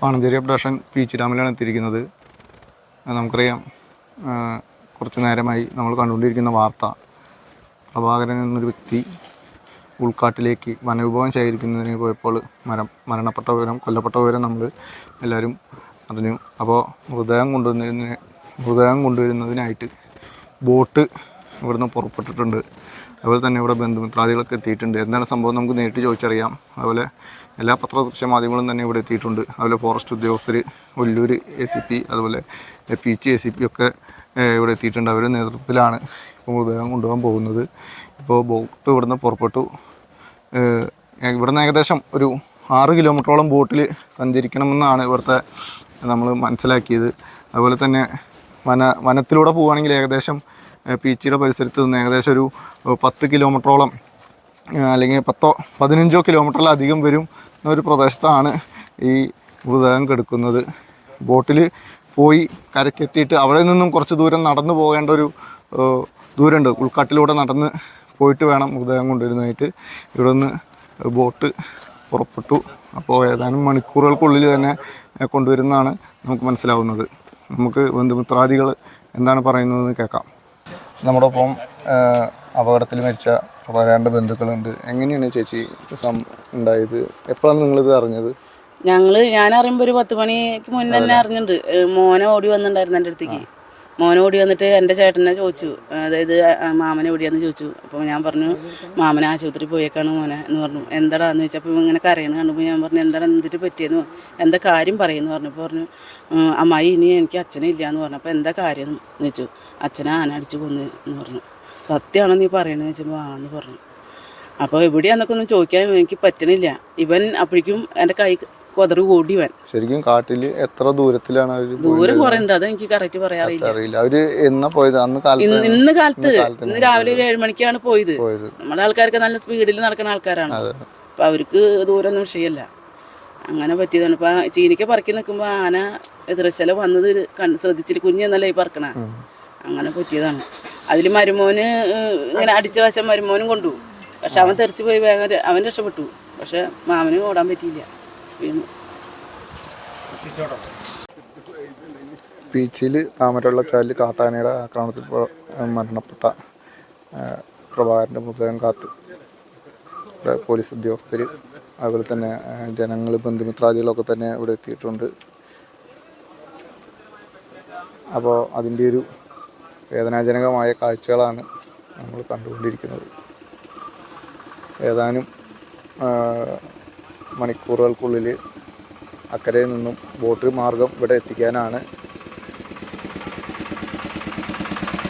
Panancheri updation peach ഡാമിലാണ് എത്തിയിരിക്കുന്നത്. നമുക്കറിയാം. കുറച്ച് നേരമായി നമ്മൾ കണ്ടുകൊണ്ടിരിക്കുന്ന വാർത്ത. പ്രഭാകരൻ എന്നൊരു വ്യക്തി ഉൾക്കാട്ടിലേക്ക് വനവിഭവം ശേഖരിക്കുന്നതിന് പോയപ്പോൾ മരം മരണപ്പെട്ട വിവരം കൊല്ലപ്പെട്ട വിവരം നമ്മൾ എല്ലാവരും അറിഞ്ഞു. അപ്പോൾ മൃതദേഹം കൊണ്ടുവരുന്നതിന് മൃതദേഹം കൊണ്ടുവരുന്നതിനായിട്ട് ബോട്ട് ഇവിടുന്ന് പുറപ്പെട്ടിട്ടുണ്ട്. അതുപോലെ തന്നെ ഇവിടെ ബന്ധുമിത്രാദികളൊക്കെ എത്തിയിട്ടുണ്ട്. എന്താണ് സംഭവം നമുക്ക് നേരിട്ട് ചോദിച്ചറിയാം. അതുപോലെ എല്ലാ പത്രദൃശ്യ മാധ്യമങ്ങളും തന്നെ ഇവിടെ എത്തിയിട്ടുണ്ട്. അതുപോലെ ഫോറസ്റ്റ് ഉദ്യോഗസ്ഥർ വല്ലൂർ എ സി പി അതുപോലെ P G A C P ഒക്കെ ഇവിടെ എത്തിയിട്ടുണ്ട്. അവരുടെ നേതൃത്വത്തിലാണ് ഇപ്പോൾ മൃതദേഹം കൊണ്ടുപോകാൻ പോകുന്നത്. ഇപ്പോൾ ബോട്ട് ഇവിടുന്ന് പുറപ്പെട്ടു. ഇവിടുന്ന് ഏകദേശം ഒരു ആറ് കിലോമീറ്ററോളം ബോട്ടിൽ സഞ്ചരിക്കണമെന്നാണ് ഇവിടുത്തെ നമ്മൾ മനസ്സിലാക്കിയത്. അതുപോലെ തന്നെ വന വനത്തിലൂടെ പോവുകയാണെങ്കിൽ ഏകദേശം പീച്ചിയുടെ പരിസരത്ത് നിന്ന് ഏകദേശം ഒരു പത്ത് കിലോമീറ്ററോളം അല്ലെങ്കിൽ പത്തോ പതിനഞ്ചോ കിലോമീറ്ററിലധികം വരും എന്നൊരു പ്രദേശത്താണ് ഈ മൃതദേഹം കെടുക്കുന്നത്. ബോട്ടിൽ പോയി കരക്കെത്തിയിട്ട് അവിടെ നിന്നും കുറച്ച് ദൂരം നടന്നു പോകേണ്ട ഒരു ദൂരമുണ്ട്. ഉൾക്കാട്ടിലൂടെ നടന്ന് പോയിട്ട് വേണം മൃതദേഹം കൊണ്ടുവരുന്നതായിട്ട്. ഇവിടെ നിന്ന് ബോട്ട് പുറപ്പെട്ടു. അപ്പോൾ ഏതാനും മണിക്കൂറുകൾക്കുള്ളിൽ തന്നെ കൊണ്ടുവരുന്നതാണ് നമുക്ക് മനസ്സിലാവുന്നത്. നമുക്ക് ബന്ധുമിത്രാദികൾ എന്താണ് പറയുന്നതെന്ന് കേൾക്കാം. നമ്മുടെ ഒപ്പം അപകടത്തിൽ മരിച്ച രണ്ട് ബന്ധുക്കളുണ്ട്. എങ്ങനെയാണ് ചേച്ചി ഉണ്ടായത്? എപ്പോഴാണ് നിങ്ങളിത് അറിഞ്ഞത്? ഞങ്ങൾ ഞാൻ അറിയുമ്പോൾ ഒരു പത്ത് മണിക്ക് മുന്നേ തന്നെ അറിഞ്ഞിട്ടുണ്ട്. മോനെ ഓടി വന്നിട്ടുണ്ടായിരുന്നു എന്റെ അടുത്തേക്ക്. മോനെ ഓടി വന്നിട്ട് എന്റെ ചേട്ടനെ ചോദിച്ചു. അതായത് മാമനെ ഓടിയാന്ന് ചോദിച്ചു. അപ്പോൾ ഞാൻ പറഞ്ഞു മാമനെ ആശുപത്രി പോയേക്കാണ് മോനെ എന്ന് പറഞ്ഞു. എന്താടാന്ന്? ചോദിച്ചപ്പോൾ ഇങ്ങനെ കരയണ കണ്ടപ്പോൾ ഞാൻ പറഞ്ഞു എന്താണ് എന്തിട്ട് പറ്റിയെന്ന് എന്താ കാര്യം പറയുന്നു പറഞ്ഞപ്പോൾ പറഞ്ഞു "ഉം, അമ്മായി ഇനി എനിക്ക് അച്ഛനില്ല എന്ന് പറഞ്ഞു. അപ്പോൾ എന്താ കാര്യം? എന്ന് ചോദിച്ചു. അച്ഛനെ ആന അടിച്ച് കൊന്നു എന്ന് പറഞ്ഞു. സത്യമാണോ നീ പറയണെന്ന് ചോദിച്ചപ്പോൾ ആ എന്ന് പറഞ്ഞു. അപ്പോൾ എവിടെയാന്നൊക്കെ ഒന്നും ചോദിക്കാൻ എനിക്ക് പറ്റണില്ല. ഇവൻ അപ്പോഴേക്കും എന്റെ കൈ കൊതറ് കൂടി വൻ ശരിക്കും കാട്ടിൽ എത്ര ദൂരത്തിലാണ് അവർ ദൂരം കുറേ ഉണ്ട് അത് എനിക്ക് കറക്റ്റ് പറയാറില്ല. അറിയില്ല. അവർ എന്നാ പോയത്? അന്ന് കാലത്ത് ഇന്ന് കാലത്ത് ഇന്ന് രാവിലെ ഒരു ഏഴുമണിക്കാണ് പോയത്. നമ്മുടെ ആൾക്കാർക്ക് നല്ല സ്പീഡിൽ നടക്കുന്ന ആൾക്കാരാണ്. അപ്പൊ അവർക്ക് ദൂരമൊന്നും വിഷയമല്ല അങ്ങനെ പറ്റിയതാണ്. ഇപ്പൊ ചീനിക്ക പറക്കി നിൽക്കുമ്പോ ആന എതിർച്ചല വന്നത് കണ്ട് ശ്രദ്ധിച്ചിട്ട് കുഞ്ഞെന്നല്ലേ ഈ പറക്കണ? അങ്ങനെ പറ്റിയതാണ്. അതിൽ മരുമോന് ഇങ്ങനെ അടിച്ച വശം മരുമോനും കൊണ്ടുപോകും. പക്ഷെ അവൻ തെറിച്ച് പോയി വേഗം അവൻ രക്ഷപ്പെട്ടു. പക്ഷെ മാമന് ഓടാൻ പറ്റിയില്ല. വീണു ബീച്ചിൽ താമരവെള്ളച്ചാലിൽ കാട്ടാനയുടെ ആക്രമണത്തിൽ മരണപ്പെട്ട പ്രഭാകരന്റെ മൃതദേഹം കാത്ത്. ഇവിടെ പോലീസ് ഉദ്യോഗസ്ഥർ അതുപോലെ തന്നെ ജനങ്ങൾ ബന്ധുമിത്രാദികളൊക്കെ തന്നെ ഇവിടെ എത്തിയിട്ടുണ്ട്. അപ്പോൾ അതിന്റെ ഒരു വേദനാജനകമായ കാഴ്ചകളാണ് നമ്മൾ കണ്ടുകൊണ്ടിരിക്കുന്നത്. ഏതാനും മണിക്കൂറുകൾക്കുള്ളിൽ അക്കരയിൽ നിന്നും ബോട്ട് മാർഗം ഇവിടെ എത്തിക്കാനാണ്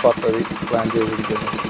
പദ്ധതി പ്ലാൻ ചെയ്തിരിക്കുന്നത്.